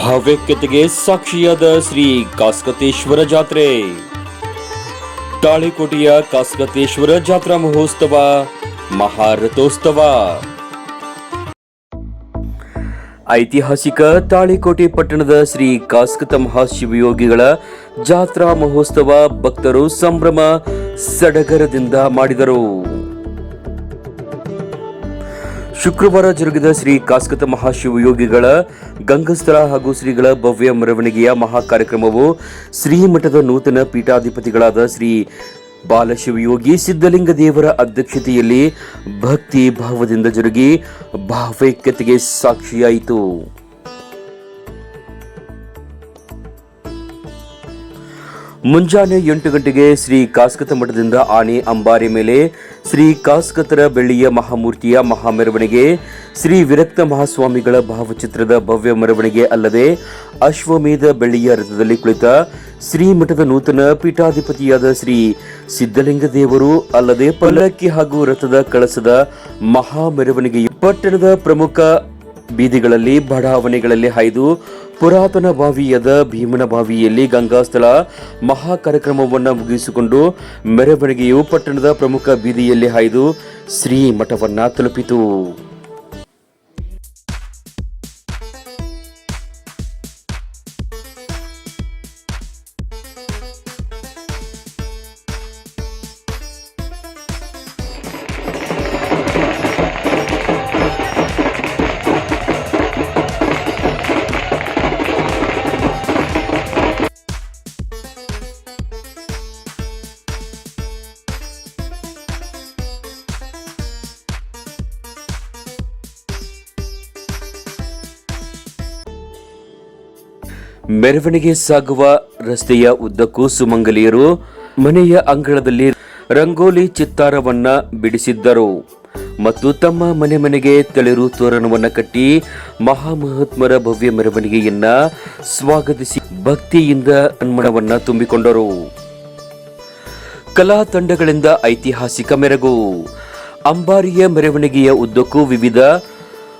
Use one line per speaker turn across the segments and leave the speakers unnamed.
ಭಾವ್ಯಕ್ಕತೆಗೆ ಸಾಕ್ಷಿಯಾದ ಶ್ರೀ ಕಾಸ್ಕತೇಶ್ವರ ಜಾತ್ರೆ. ತಾಳಿಕೋಟೆಯ ಕಾಸ್ಕತೇಶ್ವರ ಜಾತ್ರಾ ಮಹೋತ್ಸವ, ಮಹಾರಥೋತ್ಸವ. ಐತಿಹಾಸಿಕ ತಾಳಿಕೋಟೆ ಪಟ್ಟಣದ ಶ್ರೀ ಕಾಸ್ಕತ ಮಹಾಶಿವಯೋಗಿಗಳ ಜಾತ್ರಾ ಮಹೋತ್ಸವ ಭಕ್ತರು ಸಂಭ್ರಮ ಸಡಗರದಿಂದ ಮಾಡಿದರು. ಶುಕ್ರವಾರ ಜರುಗಿದ ಶ್ರೀ ಕಾಸ್ಕತ ಮಹಾಶಿವಯೋಗಿಗಳ ಗಂಗಸ್ಥಳ ಹಾಗೂ ಶ್ರೀಗಳ ಭವ್ಯ ಮೆರವಣಿಗೆಯ ಮಹಾ ಕಾರ್ಯಕ್ರಮವು ಶ್ರೀಮಠದ ನೂತನ ಪೀಠಾಧಿಪತಿಗಳಾದ ಶ್ರೀ ಬಾಲಶಿವಯೋಗಿ ಸಿದ್ದಲಿಂಗ ದೇವರ ಅಧ್ಯಕ್ಷತೆಯಲ್ಲಿ ಭಕ್ತಿ ಭಾವದಿಂದ ಜರುಗಿ ಭಾವೈಕ್ಯತೆಗೆ ಸಾಕ್ಷಿಯಾಯಿತು. ಮುಂಜಾನೆ ಎಂಟು ಗಂಟೆಗೆ ಶ್ರೀ ಕಾಸ್ಕತ ಮಠದಿಂದ ಆನೆ ಅಂಬಾರಿ ಮೇಲೆ ಶ್ರೀ ಕಾಸ್ಕತರ ಬೆಳ್ಳಿಯ ಮಹಾಮೂರ್ತಿಯ ಮಹಾಮೆರವಣಿಗೆ, ಶ್ರೀ ವಿರಕ್ತ ಮಹಾಸ್ವಾಮಿಗಳ ಭಾವಚಿತ್ರದ ಭವ್ಯ ಮೆರವಣಿಗೆ ಅಲ್ಲದೆ ಅಶ್ವಮೇಧ ಬೆಳ್ಳಿಯ ರಥದಲ್ಲಿ ಕುಳಿತ ಶ್ರೀ ಮಠದ ನೂತನ ಪೀಠಾಧಿಪತಿಯಾದ ಶ್ರೀ ಸಿದ್ದಲಿಂಗ ದೇವರು ಅಲ್ಲದೆ ಪಲ್ಲಕ್ಕಿ ಹಾಗೂ ರಥದ ಕಳಸದ ಮಹಾ ಮೆರವಣಿಗೆ ಪಟ್ಟಣದ ಪ್ರಮುಖ ಬೀದಿಗಳಲ್ಲಿ ಬಡಾವಣೆಗಳಲ್ಲಿ ಹಾಯ್ದು ಪುರಾತನ ಬಾವಿಯಾದ ಭೀಮನ ಬಾವಿಯಲ್ಲಿ ಗಂಗಾಸ್ಥಳ ಮಹಾ ಕಾರ್ಯಕ್ರಮವನ್ನು ಮುಗಿಸಿಕೊಂಡು ಮೆರವಣಿಗೆಯು ಪಟ್ಟಣದ ಪ್ರಮುಖ ಬೀದಿಯಲ್ಲಿ ಹಾಯ್ದು ಶ್ರೀ ಮಠವನ್ನ ತಲುಪಿತು. ಮೆರವಣಿಗೆ ಸಾಗುವ ರಸ್ತೆಯ ಉದ್ದಕ್ಕೂ ಸುಮಂಗಲಿಯರು ಮನೆಯ ಅಂಗಳದಲ್ಲಿ ರಂಗೋಲಿ ಚಿತ್ತಾರವನ್ನ ಬಿಡಿಸಿದ್ದರು ಮತ್ತು ತಮ್ಮ ಮನೆ ಮನೆಗೆ ತಳಿರು ತೋರಣವನ್ನ ಕಟ್ಟಿ ಮಹಾಮಹಾತ್ಮರ ಭವ್ಯ ಮೆರವಣಿಗೆಯನ್ನ ಸ್ವಾಗತಿಸಿ ಭಕ್ತಿಯಿಂದ ಅನ್ಮಣವನ್ನ ತುಂಬಿಕೊಂಡರು. ಕಲಾ ತಂಡಗಳಿಂದ ಐತಿಹಾಸಿಕ ಮೆರಗು. ಅಂಬಾರಿಯ ಮೆರವಣಿಗೆಯ ಉದ್ದಕ್ಕೂ ವಿವಿಧ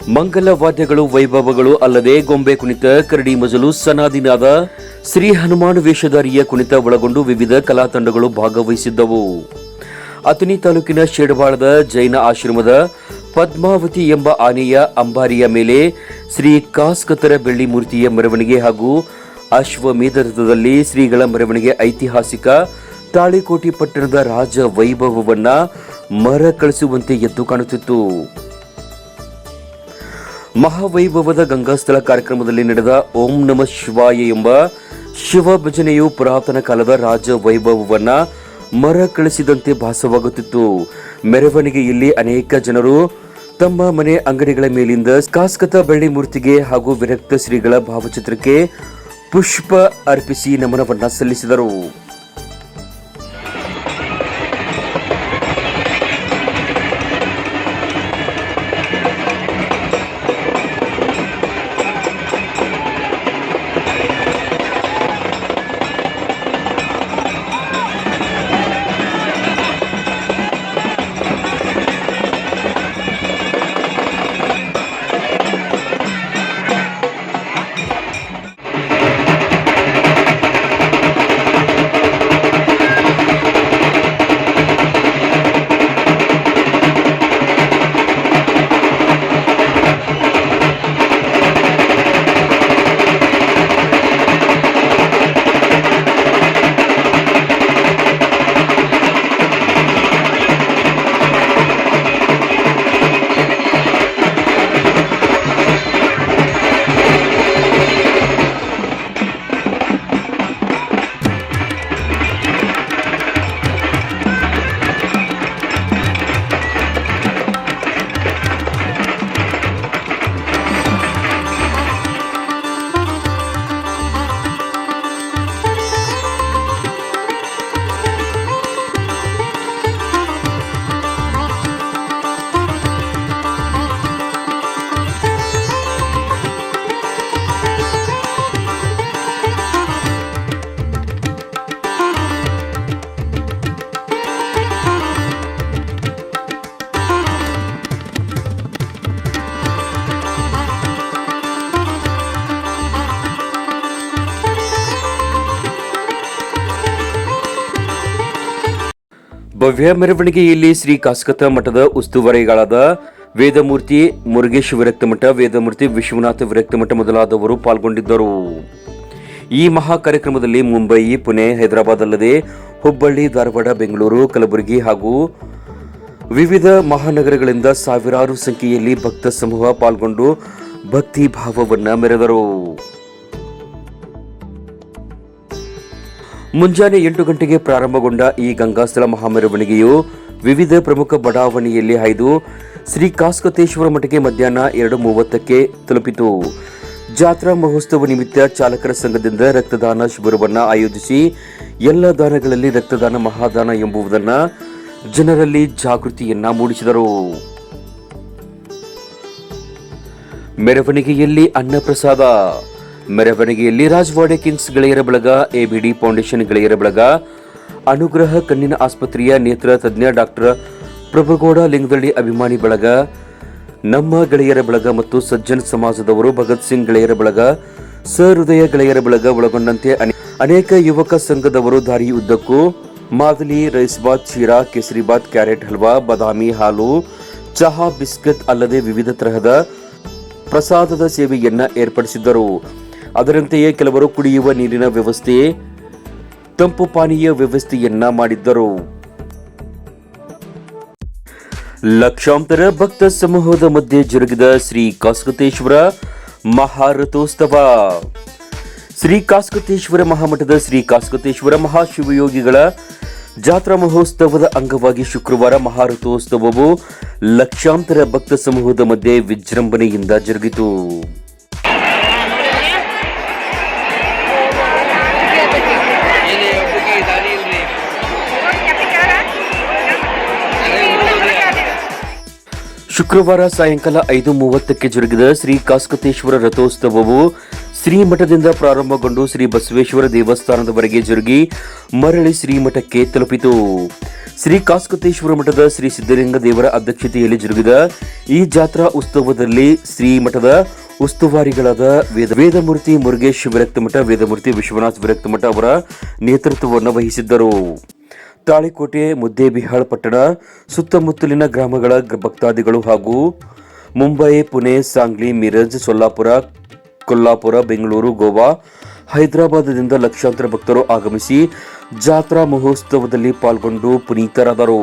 ಮಂಗಲ ವಾದ್ಯಗಳು, ವೈಭವಗಳು ಅಲ್ಲದೆ ಗೊಂಬೆ ಕುಣಿತ, ಕರಡಿ ಮಜಲು, ಸನಾದಿನಾದ ಶ್ರೀ ಹನುಮಾನ್ ವೇಷಧಾರಿಯ ಕುಣಿತ ಒಳಗೊಂಡು ವಿವಿಧ ಕಲಾ ತಂಡಗಳು ಭಾಗವಹಿಸಿದ್ದವು. ಅತನಿ ತಾಲೂಕಿನ ಶೇಡವಾಳದ ಜೈನ ಆಶ್ರಮದ ಪದ್ಮಾವತಿ ಎಂಬ ಆನೆಯ ಅಂಬಾರಿಯ ಮೇಲೆ ಶ್ರೀ ಕಾಸ್ಕತರ ಬೆಳ್ಳಿ ಮೂರ್ತಿಯ ಮೆರವಣಿಗೆ ಹಾಗೂ ಅಶ್ವಮೇಧ ರಥದಲ್ಲಿ ಶ್ರೀಗಳ ಮೆರವಣಿಗೆ ಐತಿಹಾಸಿಕ ತಾಳಿಕೋಟಿ ಪಟ್ಟಣದ ರಾಜ ವೈಭವವನ್ನ ಮರಕಳಿಸುವಂತೆ ಎದ್ದು ಕಾಣುತ್ತಿತ್ತು. ಮಹಾವೈಭವದ ಗಂಗಾಸ್ಥಳ ಕಾರ್ಯಕ್ರಮದಲ್ಲಿ ನಡೆದ ಓಂ ನಮ ಶಿವಾಯ ಎಂಬ ಶಿವ ಭಜನೆಯು ಪುರಾತನ ಕಾಲದ ರಾಜ ವೈಭವವನ್ನ ಮರಕಳಿಸಿದಂತೆ ಭಾಸವಾಗುತ್ತಿತ್ತು. ಮೆರವಣಿಗೆಯಲ್ಲಿ ಅನೇಕ ಜನರು ತಮ್ಮ ಮನೆ ಅಂಗಡಿಗಳ ಮೇಲಿಂದ ಕಾಸ್ಕತ ಬೆಳ್ಳಿ ಮೂರ್ತಿಗೆ ಹಾಗೂ ವಿರಕ್ತ ಶ್ರೀಗಳ ಭಾವಚಿತ್ರಕ್ಕೆ ಪುಷ್ಪ ಅರ್ಪಿಸಿ ನಮನವನ್ನ ಸಲ್ಲಿಸಿದರು. ಭವ್ಯ ಮೆರವಣಿಗೆಯಲ್ಲಿ ಶ್ರೀ ಕಾಸ್ಕತ ಮಠದ ಉಸ್ತುವಾರಿಗಳಾದ ವೇದಮೂರ್ತಿ ಮುರುಗೇಶ್ ವಿರಕ್ತ ಮಠ, ವೇದಮೂರ್ತಿ ವಿಶ್ವನಾಥ ವಿರಕ್ತ ಮಠ ಮೊದಲಾದವರು ಪಾಲ್ಗೊಂಡಿದ್ದರು. ಈ ಮಹಾ ಕಾರ್ಯಕ್ರಮದಲ್ಲಿ ಮುಂಬಯಿ ಪುಣೆ, ಹೈದರಾಬಾದ್ ಅಲ್ಲದೆ ಹುಬ್ಬಳ್ಳಿ, ಧಾರವಾಡ, ಬೆಂಗಳೂರು, ಕಲಬುರಗಿ ಹಾಗೂ ವಿವಿಧ ಮಹಾನಗರಗಳಿಂದ ಸಾವಿರಾರು ಸಂಖ್ಯೆಯಲ್ಲಿ ಭಕ್ತ ಸಮೂಹ ಪಾಲ್ಗೊಂಡು ಭಕ್ತಿ ಭಾವವನ್ನು ಮೆರೆದರು. ಮುಂಜಾನೆ ಎಂಟು ಗಂಟೆಗೆ ಪ್ರಾರಂಭಗೊಂಡ ಈ ಗಂಗಾಸ್ಥಳ ಮಹಾಮೆರವಣಿಗೆಯು ವಿವಿಧ ಪ್ರಮುಖ ಬಡಾವಣೆಯಲ್ಲಿ ಹಾಯ್ದು ಶ್ರೀ ಕಾಸ್ಕತೇಶ್ವರ ಮಠಕ್ಕೆ ಮಧ್ಯಾಹ್ನ ಎರಡು ಮೂವತ್ತಕ್ಕೆ ತಲುಪಿತು. ಜಾತ್ರಾ ಮಹೋತ್ಸವ ನಿಮಿತ್ತ ಚಾಲಕರ ಸಂಘದಿಂದ ರಕ್ತದಾನ ಶಿಬಿರವನ್ನು ಆಯೋಜಿಸಿ ಎಲ್ಲ ದಾನಗಳಲ್ಲಿ ರಕ್ತದಾನ ಮಹಾದಾನ ಎಂಬುದನ್ನು ಜನರಲ್ಲಿ ಜಾಗೃತಿಯನ್ನ ಮೂಡಿಸಿದರು. ಮೆರವಣಿಗೆಯಲ್ಲಿ ಅನ್ನಪ್ರಸಾದ ಮೆರವಣಿಗೆಯಲ್ಲಿ ರಾಜವಾಡೆ ಕಿಂಗ್ಸ್ ಗೆಳೆಯರ ಬಳಗ ಎಬಿಡಿ ಫೌಂಡೇಶನ್ ಗೆಳೆಯರ ಬಳಗ, ಅನುಗ್ರಹ ಕಣ್ಣಿನ ಆಸ್ಪತ್ರೆಯ ನೇತ್ರ ತಜ್ಞ ಡಾಕ್ಟರ್ ಪ್ರಭುಗೌಡ ಲಿಂಗದಳ್ಳಿ ಅಭಿಮಾನಿ ಬಳಗ, ನಮ್ಮ ಗೆಳೆಯರ ಬಳಗ ಮತ್ತು ಸಜ್ಜನ್ ಸಮಾಜದವರು ಭಗತ್ ಸಿಂಗ್ ಗೆಳೆಯರ ಬಳಗ, ಸಹೃದಯ ಗೆಳೆಯರ ಬಳಗ ಒಳಗೊಂಡಂತೆ ಅನೆ- ಅನೇಕ ಯುವಕ ಸಂಘದವರು ದಾರಿ ಉದ್ದಕ್ಕೂ ಮಾದಲಿ ರೈಸ್ಬಾತ್ ಶೀರಾ ಕೇಸರಿಬಾತ್ ಕ್ಯಾರೆಟ್, ಹಲ್ವಾ, ಬಾದಾಮಿ, ಹಾಲು, ಚಹಾ, ಬಿಸ್ಕತ್ ಅಲ್ಲದೆ ವಿವಿಧ ತರಹದ ಪ್ರಸಾದದ ಸೇವೆಯನ್ನ ಏರ್ಪಡಿಸಿದ್ದರು. ಅದರಂತೆಯೇ ಕೆಲವರು ಕುಡಿಯುವ ನೀರಿನ ವ್ಯವಸ್ಥೆ ತಂಪು ಪಾನೀಯ ವ್ಯವಸ್ಥೆಯನ್ನ ಮಾಡಿದ್ದರು. ಲಕ್ಷಾಂತರ ಭಕ್ತ ಸಮೂಹದ ಮಧ್ಯೆ ಜರುಗಿದ ಶ್ರೀ ಕಾಸ್ಕತೇಶ್ವರ ಮಹಾರಥೋತ್ಸವ. ಶ್ರೀ ಕಾಸ್ಕತೇಶ್ವರ ಮಹಾಮಠದ ಶ್ರೀ ಕಾಸ್ಕತೇಶ್ವರ ಮಹಾಶಿವಯೋಗಿಗಳ ಜಾತ್ರಾ ಮಹೋತ್ಸವದ ಅಂಗವಾಗಿ ಶುಕ್ರವಾರ ಮಹಾರಥೋತ್ಸವವು ಲಕ್ಷಾಂತರ ಭಕ್ತ ಸಮೂಹದ ಮಧ್ಯೆ ವಿಜೃಂಭಣೆಯಿಂದ ಜರುಗಿತು. ಶುಕ್ರವಾರ ಸಾಯಂಕಾಲ ಐದು ಮೂವತ್ತಕ್ಕೆ ಜರುಗಿದ ಶ್ರೀ ಕಾಸ್ಕತೇಶ್ವರ ರಥೋತ್ಸವವು ಶ್ರೀಮಠದಿಂದ ಪ್ರಾರಂಭಗೊಂಡು ಶ್ರೀ ಬಸವೇಶ್ವರ ದೇವಸ್ಥಾನದವರೆಗೆ ಜರುಗಿ ಮರಳಿ ಶ್ರೀಮಠಕ್ಕೆ ತಲುಪಿತು. ಶ್ರೀ ಕಾಸ್ಕತೇಶ್ವರ ಮಠದ ಶ್ರೀ ಸಿದ್ದಲಿಂಗ ದೇವರ ಅಧ್ಯಕ್ಷತೆಯಲ್ಲಿ ಜರುಗಿದ ಈ ಜಾತ್ರಾ ಉತ್ಸವದಲ್ಲಿ ಶ್ರೀಮಠದ ಉಸ್ತುವಾರಿಗಳಾದ ವೇದ, ವೇದಮೂರ್ತಿ ಮುರುಗೇಶ್ ವಿರಕ್ತಮಠ ವೇದಮೂರ್ತಿ ವಿಶ್ವನಾಥ್ ವಿರಕ್ತಮಠ ಅವರ ನೇತೃತ್ವವನ್ನು ವಹಿಸಿದ್ದರು. ತಾಳಿಕೋಟೆ, ಮುದ್ದೇಬಿಹಾಳ್ ಪಟ್ಟಣ, ಸುತ್ತಮುತ್ತಲಿನ ಗ್ರಾಮಗಳ ಭಕ್ತಾದಿಗಳು ಹಾಗೂ ಮುಂಬೈ, ಪುಣೆ, ಸಾಂಗ್ಲಿ, ಮಿರಜ್, ಸೊಲ್ಲಾಪುರ, ಕೊಲ್ಲಾಪುರ, ಬೆಂಗಳೂರು, ಗೋವಾ, ಹೈದರಾಬಾದ್ದಿಂದ ಲಕ್ಷಾಂತರ ಭಕ್ತರು ಆಗಮಿಸಿ ಜಾತ್ರಾ ಮಹೋತ್ಸವದಲ್ಲಿ ಪಾಲ್ಗೊಂಡು ಪುನೀತರಾದರು.